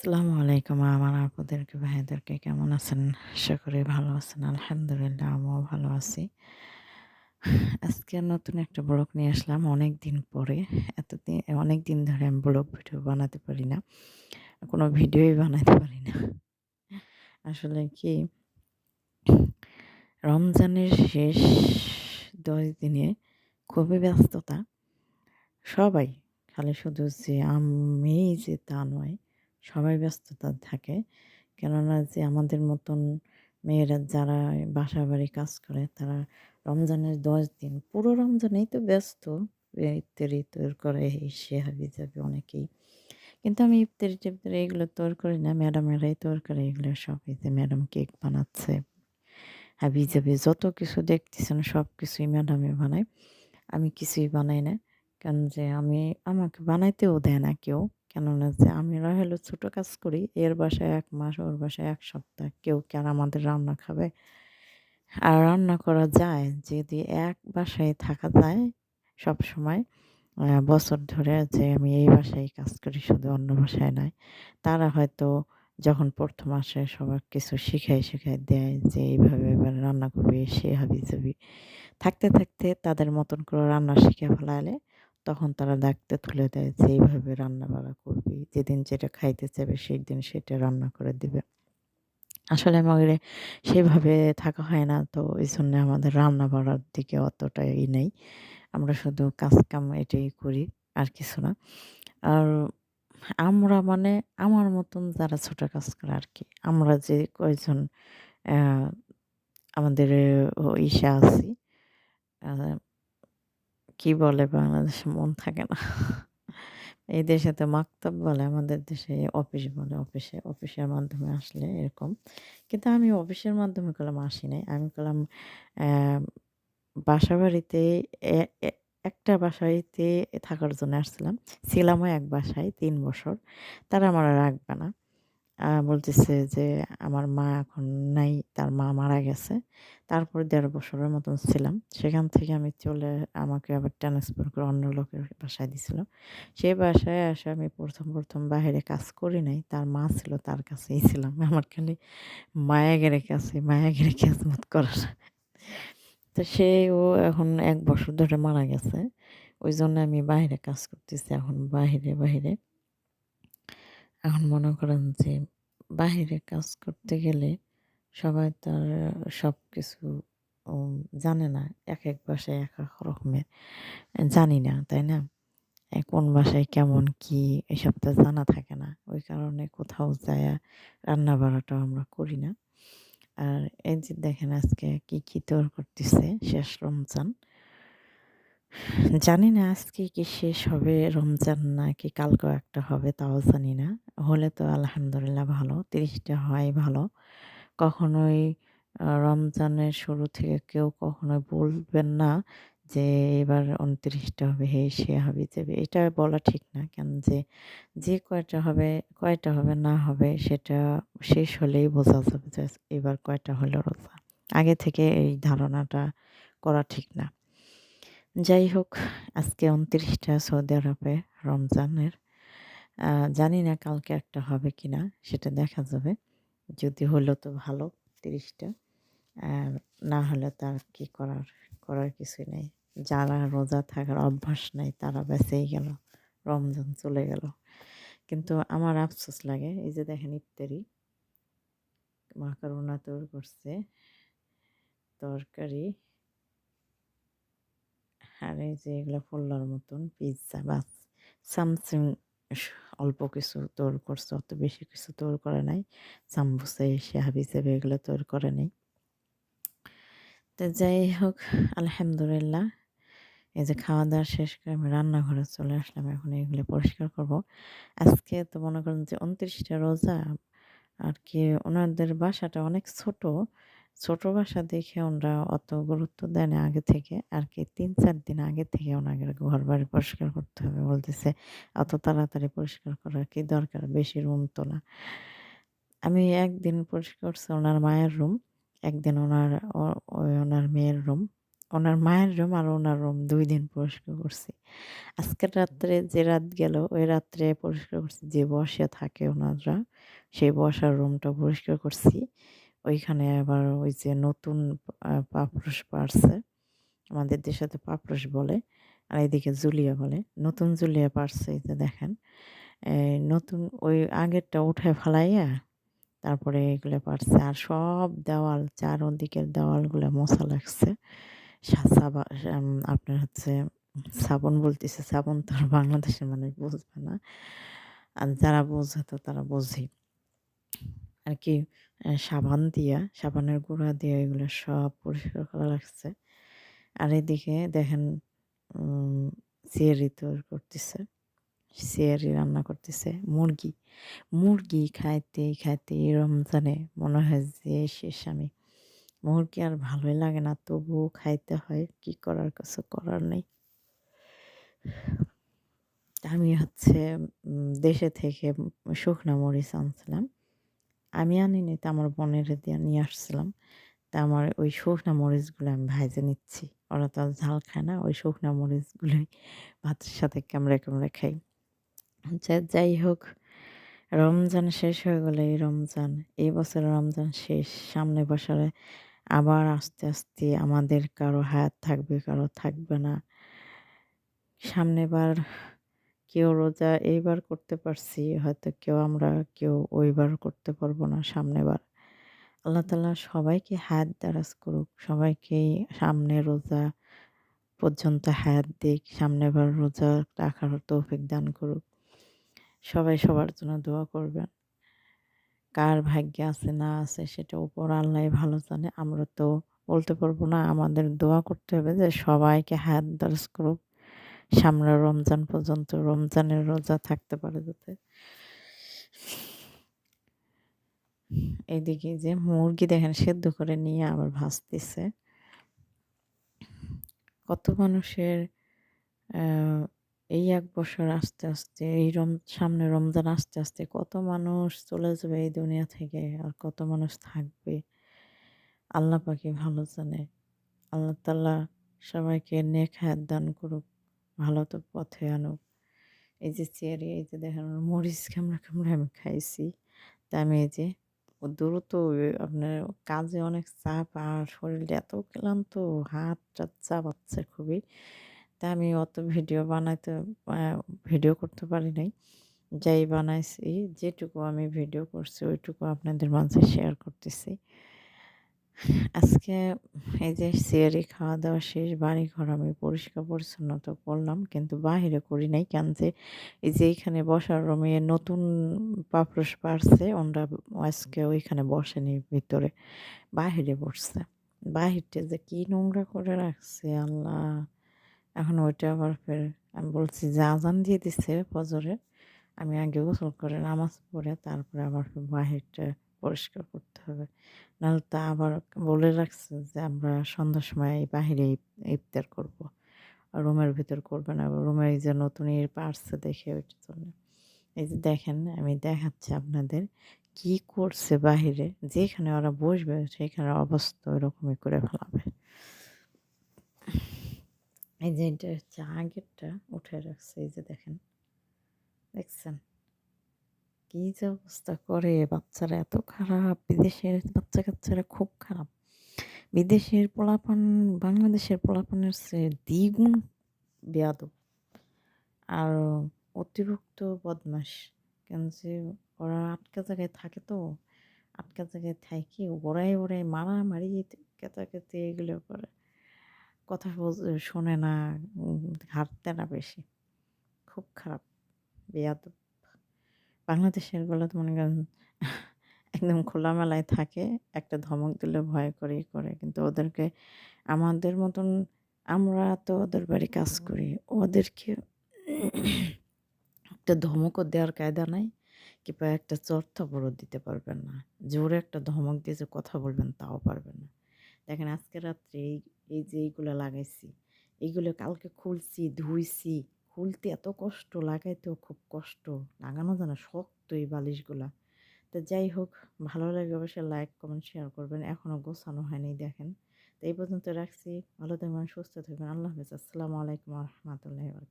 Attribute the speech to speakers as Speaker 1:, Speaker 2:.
Speaker 1: আসসালামু আলাইকুম আমার আপুদেরকে, ভাইদেরকে কেমন আছেন? আশা করি ভালো আছেন, আলহামদুলিল্লাহ আমিও ভালো আছি। আজকে নতুন একটা ব্লগ নিয়ে আসলাম অনেক দিন পরে। এতদিন অনেক দিন ধরে আমি ব্লগ ভিডিও বানাতে পারি না, কোনো ভিডিওই বানাতে পারি না। আসলে কি, রমজানের শেষ দশ দিনে খুবই ব্যস্ততা। সবাই, খালি শুধু যে আমি যে তা নয় সবাই ব্যস্ততা থাকে। কেননা যে আমাদের মতন মেয়েরা যারা বাসা বাড়ি কাজ করে, তারা রমজানের দশ দিন, পুরো রমজানেই তো ব্যস্ত। ইফতারি তৈরি করে সে হাবি যাবে অনেকেই। কিন্তু আমি ইফতারি টিফতারি এগুলো তৈরি করি না। ম্যাডামেরাই তৈরি করে, এগুলো সব এই যে ম্যাডাম কেক বানাচ্ছে। হাবি যাবে যত কিছু দেখতেছেন, সব কিছুই ম্যাডামে বানায়। আমি কিছুই বানাই না। কারণ যে আমি, আমাকে বানাইতেও দেয় না কেউ। কেননা যে আমরা হলো ছোটো কাজ করি, এর বাসায় এক মাস, ওর বাসায় এক সপ্তাহ। কেউ কি আর আমাদের রান্না খাবে? আর রান্না করা যায়, যদি এক বাসায় থাকা যায় সব সময় বছর ধরে যে আমি এই বাসায় কাজ করি, শুধু অন্য বাসায় নয়। তারা হয়তো যখন প্রথম আসে, সবার কিছু শিখাই শিখাই দেয় যে এইভাবে এবার রান্না করবি, সে হাবি যাবি থাকতে থাকতে তাদের মতন করে রান্না শিখে ফেলালে তখন তারা দায়িত্ব তুলে দেয় যে, এইভাবে রান্না বাড়া করবি। যেদিন যেটা খাইতে চাইবে সেই দিন সেটা রান্না করে দিবে। আসলে আমাদের সেভাবে থাকা হয় না, তো এই জন্য আমাদের রান্না বাড়ার দিকে অতটা ই নেই। আমরা শুধু কাজ কাম এটাই করি, আর কিছু না। আর আমরা মানে আমার মতন যারা ছোট কাজ করে আর কি, আমরা যে কয়েকজন আমাদের ইসা আছি কি বলে বাংলাদেশে মন থাকে না। এই দেশে তো মাকতাব বলে, আমাদের দেশে অফিস বলে, অফিসে, অফিসের মাধ্যমে আসলে এরকম। কিন্তু আমি অফিসের মাধ্যমে করলাম আসি নাই। আমি করলাম বাসা বাড়িতে একটা বাসাইতে থাকার জন্য আসছিলাম। ছিলামও এক বাসায় তিন বছর। তারা আমার রাখবে না। বলতেছে যে, আমার মা এখন নাই, তার মা মারা গেছে। তারপর দেড় বছরের মতন ছিলাম। সেখান থেকে আমি চলে, আমাকে আবার ট্রান্সফার করে অন্য লোকের বাসায় দিছিল। সেই বাসায় এসে আমি প্রথম প্রথম বাইরে কাজ করি নাই। তার মা ছিল, তার কাছেই ছিলাম। আমার খালি মায়াগের কাছে, মায়াগের খেজমত করার। তো সে, ও এখন এক বছর ধরে মারা গেছে। ওই জন্য আমি বাইরে কাজ করতেছি এখন, বাইরে বাহিরে এখন মনে করেন যে বাহিরে কাজ করতে গেলে সবাই তার সব কিছু জানে না। এক এক বাসায় এক এক রকমের জানি না, তাই না? কোন বাসায় কেমন কি এসব তো জানা থাকে না। ওই কারণে কোথাও যায় রান্না বাড়াটাও আমরা করি না। আর এই যে দেখেন আজকে কি কি তোর করতেছে শেষ রমজান। জানি না আজকে কি শেষ হবে, রমজান নাকি কালকেও একটা হবে, তাও জানি না। হলে তো আলহামদুলিল্লাহ ভালো, তিরিশটা হয় ভালো। কখনোই রমজানের শুরু থেকে কেউ কখনোই বলবেন না যে এবার উনত্রিশটা হবে, হে সে হবে যাবে এটা বলা ঠিক না, কেন যে যে কয়টা হবে কয়টা হবে, না হবে, সেটা শেষ হলেই বোঝা যাবে যে এবার কয়টা হলো রোজা। আগে থেকে এই ধারণাটা করা ঠিক না। যাই হোক, আজকে উনত্রিশটা সৌদি আরবে রমজানের জানি না কালকে একটা হবে কি না সেটা দেখা যাবে। যদি হলো তো ভালো, তিরিশটা। আর না হলে তার কি করার করার কিছুই নেই। যারা রোজা থাকার অভ্যাস নেই, তারা বেঁচেই গেল, রমজান চলে গেল। কিন্তু আমার আফসোস লাগে, এই যে দেখেন ইফতারি, মাকারোনা তৈরি করছে, তরকারি আর এই যে এগুলো ফুল্লার মতন পিৎজা বা সামথিং অল্প কিছু তৈরি করছে, অত বেশি কিছু তৈরি করে নাই। সাম্বুসা এসে হাবিজাবি এগুলো তৈরি করে নেই। তো যাই হোক, আলহামদুলিল্লাহ। এই যে খাওয়া দাওয়া শেষ করে আমি রান্নাঘরে চলে আসলাম, এখন এগুলো পরিষ্কার করব। আজকে তো মনে করেন যে উনত্রিশটা রোজা, আর কি ওনাদের বাসাটা অনেক ছোট। ছোট বাসা দেখে ওনারা অত গুরুত্ব দেয় না আগে থেকে। আর কি তিন চার দিন আগে থেকে ওনাদের ঘর বাড়ি পরিষ্কার করতে হবে বলতেছে, অত তাড়াতাড়ি পরিষ্কার করার কি দরকার? বেশি রুম তো না আমি একদিন পরিষ্কার করছি ওনার মায়ের রুম, একদিন ওনার ওনার মেয়ের রুম। ওনার মায়ের রুম আর ওনার রুম দুই দিন পরিষ্কার করছি। আজকের রাত্রে যে রাত গেল, ওই রাত্রে পরিষ্কার করছি যে বসে থাকে ওনারা, সেই বসার রুমটা পরিষ্কার করছি। ওইখানে আবার ওই যে নতুন পাপড়ুস পারছে। আমাদের দেশে পাপড়ুস বলে, আর এইদিকে জুলিয়া বলে। নতুন জুলিয়া পারছে, এই যে দেখেন। নতুন ওই আগেরটা উঠে ফেলাইয়া, তারপরে এগুলো পারছে। আর সব দেওয়াল, চারদিকের দেওয়ালগুলো মশা লাগছে। আপনার হচ্ছে সাবন বলতেছে। সাবন তো আর বাংলাদেশের মানুষ বুঝবে না। আর যারা বোঝে তো তারা বোঝে আর কি সাবান দিয়া, সাবানের গুঁড়া দিয়ে এগুলো সব পরিষ্কার করা লাগছে। আর এদিকে দেখেন সিয়ারি তৈরি করতেছে, সিয়ারি রান্না করতেছে, মুরগি। মুরগি খাইতে খাইতে রমজানে মনে হয় যে শেষ আমি। মুরগি আর ভালোই লাগে না, তবুও খাইতে হয়, কি করার কিছু করার নেই। আমি হচ্ছে দেশে থেকে শুকনা মরিচ আনছিলাম। আমি আনিনি, তা আমার বোনের দিয়ে নিয়ে আসছিলাম। তা আমার ওই শুকনা মরিচগুলো আমি ভাইজে নিচ্ছি। ওরা তো ঝাল খায় না, ওই শুকনা মরিচগুলোই ভাতের সাথে কামড়ে কামড়ে খাই। যাই হোক, রমজান শেষ হয়ে গেলে এই রমজান। এই বছর রমজান শেষ সামনে বছরে আবার আস্তে আস্তে আমাদের কারও হায়াত থাকবে, কারও থাকবে না। সামনেবার কেউ রোজা এইবার করতে পারছি, হয়তো কেউ আমরা কেউ ওইবার করতে পারব না সামনেবার। আল্লাহ তালা সবাইকে হায়াত দারাজ করুক সবাইকেই সামনে রোজা পর্যন্ত হায়াত দিক, সামনেবার রোজা রাখার তৌফিক দান করুক। সবাই সবার জন্য দোয়া করবেন। কার ভাগ্যে আছে না আছে সেটা উপর আল্লাহ ভালো জানে, আমরা তো বলতে পারব না, আমাদের দোয়া করতে হবে যে সবাইকে হায়াত দারাজ করুক। সামনে রমজান পর্যন্ত রমজানের রোজা থাকতে পারে যাতে। এইদিকে যে মুরগি দেখেন, সেদ্ধ করে নিয়ে আবার ভাজতেছে। কত মানুষের এই এক বছর আস্তে আস্তে, এই রম, সামনে রমজান আস্তে আস্তে কত মানুষ চলে যাবে এই দুনিয়া থেকে আর কত মানুষ থাকবে। আল্লাহ পাখি ভালো জানে। আল্লাহ তাল্লাহ সবাইকে নেক হায়াত দান করুক। ভালো তো পথে আনুক। এই যে চেয়ারে এই যে দেখেন মরিচ কামড়া কামড়া আমি খাইছি। তা আমি এই যে দ্রুত আপনার কাজে অনেক চাপ আর শরীরটা এত ক্লান্ত, হাত টাত চাপাচ্ছে খুবই। তা আমি অত ভিডিও বানাইতে ভিডিও করতে পারি নাই। যাই বানাইছি, যেটুকু আমি ভিডিও করছি, ওইটুকু আপনাদের মাঝে শেয়ার করতেছি। আজকে এই যে সিয়ারি খাওয়া দাওয়া শেষ বাড়ি ঘর আমি পরিষ্কার পরিচ্ছন্ন তো করলাম, কিন্তু বাহিরে করি নাই কেন যে এই যে এইখানে বসার রুমে নতুন পাপড়স পারছে ওনরা আজকে ওইখানে বসেনি, ভিতরে বাহিরে বসছে। বাহিরটা যে কি নোংরা করে রাখছে, আল্লাহ। এখন ওইটা আবার ফের আমি বলছি যে আজান দিয়ে দিচ্ছে ফজরে, আমি আগে গোসল করে নামাজ পড়ে, তারপরে আবার বাহিরটা পরিষ্কার করতে হবে। নাহলে তা আবার বলে রাখছে যে, আমরা সন্ধ্যার সময় এই বাহিরে ইফতার করব। রুমের ভিতর করবে না। রুমের এই যে নতুন ইয়ে পারছে দেখে ওইটার জন্য। এই যে দেখেন, আমি দেখাচ্ছি আপনাদের কি করছে বাহিরে যেখানে ওরা বসবে, সেখানে অবস্থা ওইরকমই করে ফেলাবে। এই যে এটা হচ্ছে আগেরটা উঠে রাখছে। এই যে দেখেন, দেখছেন? কী যে অবস্থা করে? বাচ্চারা এত খারাপ। বিদেশের বাচ্চা কাচ্চারা খুব খারাপ। বিদেশের পোলাপান, বাংলাদেশের পোলাপানের চেয়ে দ্বিগুণ বেয়াদব। আর অতিরিক্ত বদমাস কেন যে ওরা আটকা জায়গায় থাকে তো। আটকা জায়গায় থাকে, ওরাই ওরাই মারামারি কেতাকেতে এগুলো করে। কথা শোনে না হাঁটতে না বেশি। খুব খারাপ, বেয়াদব। বাংলাদেশেরগুলো তো মনে করেন একদম খোলামেলায় থাকে একটা ধমক দিলে ভয় করে করে। কিন্তু ওদেরকে আমাদের মতন আমরা তো ওদের বাড়ি কাজ করি। ওদেরকে একটা ধমকও দেওয়ার কায়দা নাই কিংবা একটা চর্থা বড় দিতে পারবেন না। জোরে একটা ধমক দিয়ে যে কথা বলবেন তাও পারবেন না। দেখেন আজকে রাত্রে এই এই যে এইগুলো লাগাইছি এইগুলো কালকে খুলছি ধুইছি খুলতে এত কষ্ট, লাগাইতেও খুব কষ্ট, লাগানো যেন শক্ত এই বালিশগুলা। তো যাই হোক, ভালো লাগে অবশ্যই লাইক কমেন্ট শেয়ার করবেন। এখনও গোছানো হয়নি দেখেন। তো এই পর্যন্ত রাখছি। ভালো থাকবেন, সুস্থ থাকবেন। আল্লাহ হাফিজ। আসসালামু আলাইকুম রহমতুল্লাহ